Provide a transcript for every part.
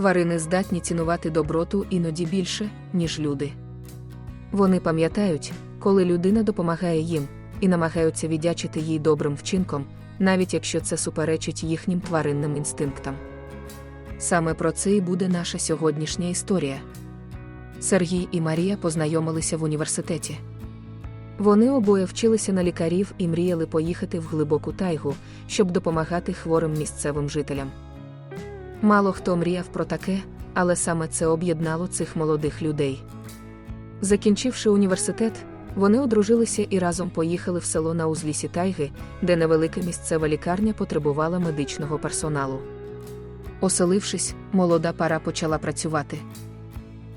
Тварини здатні цінувати доброту іноді більше, ніж люди. Вони пам'ятають, коли людина допомагає їм, і намагаються віддячити їй добрим вчинком, навіть якщо це суперечить їхнім тваринним інстинктам. Саме про це і буде наша сьогоднішня історія. Сергій і Марія познайомилися в університеті. Вони обоє вчилися на лікарів і мріяли поїхати в глибоку тайгу, щоб допомагати хворим місцевим жителям. Мало хто мріяв про таке, але саме це об'єднало цих молодих людей. Закінчивши університет, вони одружилися і разом поїхали в село на узлісі Тайги, де невелика місцева лікарня потребувала медичного персоналу. Оселившись, молода пара почала працювати.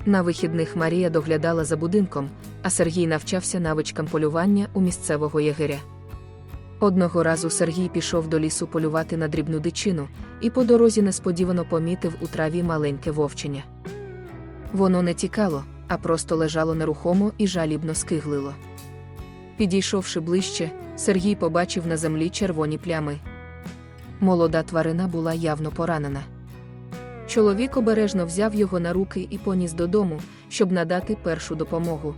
На вихідних Марія доглядала за будинком, а Сергій навчався навичкам полювання у місцевого єгеря. Одного разу Сергій пішов до лісу полювати на дрібну дичину і по дорозі несподівано помітив у траві маленьке вовчення. Воно не тікало, а просто лежало нерухомо і жалібно скиглило. Підійшовши ближче, Сергій побачив на землі червоні плями. Молода тварина була явно поранена. Чоловік обережно взяв його на руки і поніс додому, щоб надати першу допомогу.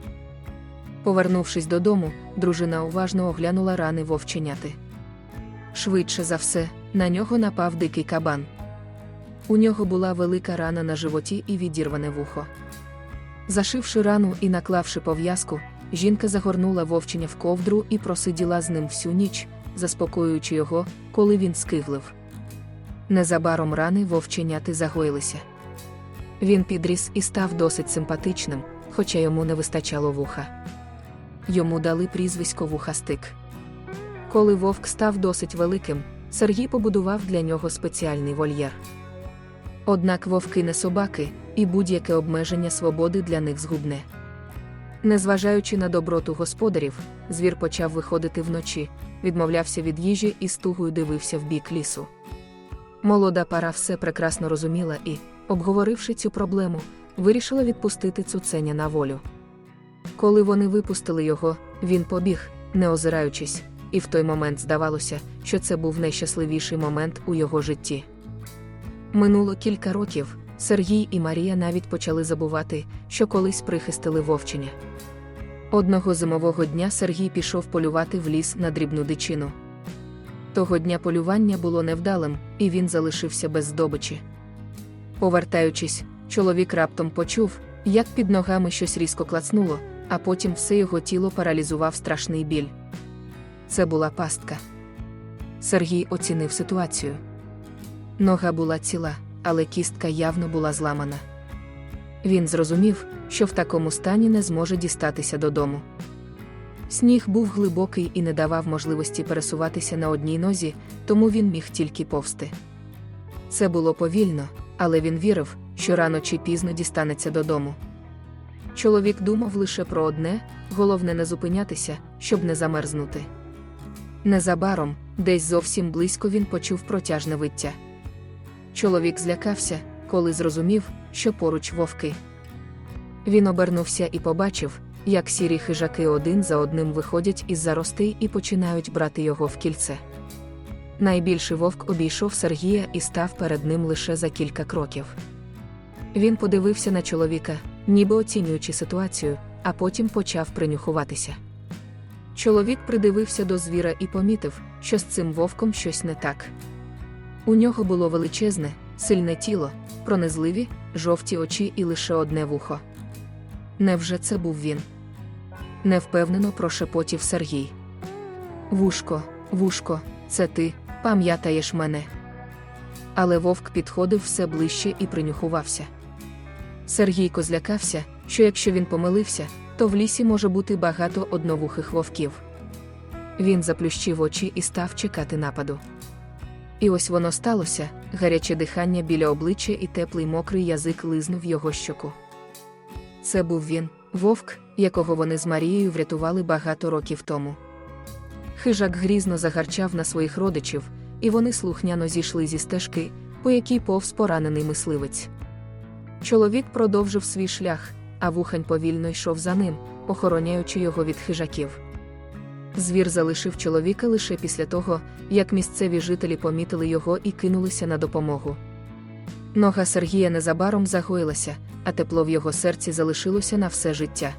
Повернувшись додому, дружина уважно оглянула рани вовченяти. Швидше за все, на нього напав дикий кабан. У нього була велика рана на животі і відірване вухо. Зашивши рану і наклавши пов'язку, жінка загорнула вовчення в ковдру і просиділа з ним всю ніч, заспокоюючи його, коли він скиглив. Незабаром рани вовченяти загоїлися. Він підріс і став досить симпатичним, хоча йому не вистачало вуха. Йому дали прізвисько вухастик. Коли вовк став досить великим, Сергій побудував для нього спеціальний вольєр. Однак вовки не собаки, і будь-яке обмеження свободи для них згубне. Незважаючи на доброту господарів, звір почав виходити вночі, відмовлявся від їжі і з тугою дивився в бік лісу. Молода пара все прекрасно розуміла і, обговоривши цю проблему, вирішила відпустити цуценя на волю. Коли вони випустили його, він побіг, не озираючись, і в той момент здавалося, що це був найщасливіший момент у його житті. Минуло кілька років, Сергій і Марія навіть почали забувати, що колись прихистили вовчення. Одного зимового дня Сергій пішов полювати в ліс на дрібну дичину. Того дня полювання було невдалим, і він залишився без здобичі. Повертаючись, чоловік раптом почув, як під ногами щось різко клацнуло, а потім все його тіло паралізував страшний біль. Це була пастка. Сергій оцінив ситуацію. Нога була ціла, але кістка явно була зламана. Він зрозумів, що в такому стані не зможе дістатися додому. Сніг був глибокий і не давав можливості пересуватися на одній нозі, тому він міг тільки повсти. Це було повільно, але він вірив, що рано чи пізно дістанеться додому. Чоловік думав лише про одне головне не зупинятися, щоб не замерзнути. Незабаром, десь зовсім близько він почув протяжне виття. Чоловік злякався, коли зрозумів, що поруч вовки. Він обернувся і побачив, як сірі хижаки один за одним виходять із заростей і починають брати його в кільце. Найбільший вовк обійшов Сергія і став перед ним лише за кілька кроків. Він подивився на чоловіка, ніби оцінюючи ситуацію, а потім почав принюхуватися. Чоловік придивився до звіра і помітив, що з цим вовком щось не так. У нього було величезне, сильне тіло, пронизливі, жовті очі і лише одне вухо. Невже це був він? Невпевнено прошепотів Сергій. Вушко, вушко, це ти, пам'ятаєш мене. Але вовк підходив все ближче і принюхувався. Сергійко злякався, що якщо він помилився, то в лісі може бути багато одновухих вовків. Він заплющив очі і став чекати нападу. І ось воно сталося гаряче дихання біля обличчя і теплий мокрий язик лизнув його щоку. Це був він, вовк, якого вони з Марією врятували багато років тому. Хижак грізно загарчав на своїх родичів, і вони слухняно зійшли зі стежки, по якій повз поранений мисливець. Чоловік продовжив свій шлях, а вухань повільно йшов за ним, охороняючи його від хижаків. Звір залишив чоловіка лише після того, як місцеві жителі помітили його і кинулися на допомогу. Нога Сергія незабаром загоїлася, а тепло в його серці залишилося на все життя.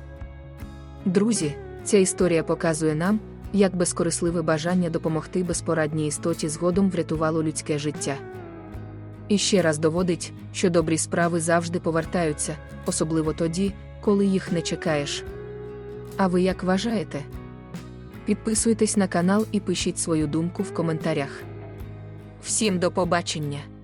Друзі, ця історія показує нам, як безкорисливе бажання допомогти безпорадній істоті згодом врятувало людське життя. І ще раз доводить, що добрі справи завжди повертаються, особливо тоді, коли їх не чекаєш. А ви як вважаєте? Підписуйтесь на канал і пишіть свою думку в коментарях. Всім до побачення!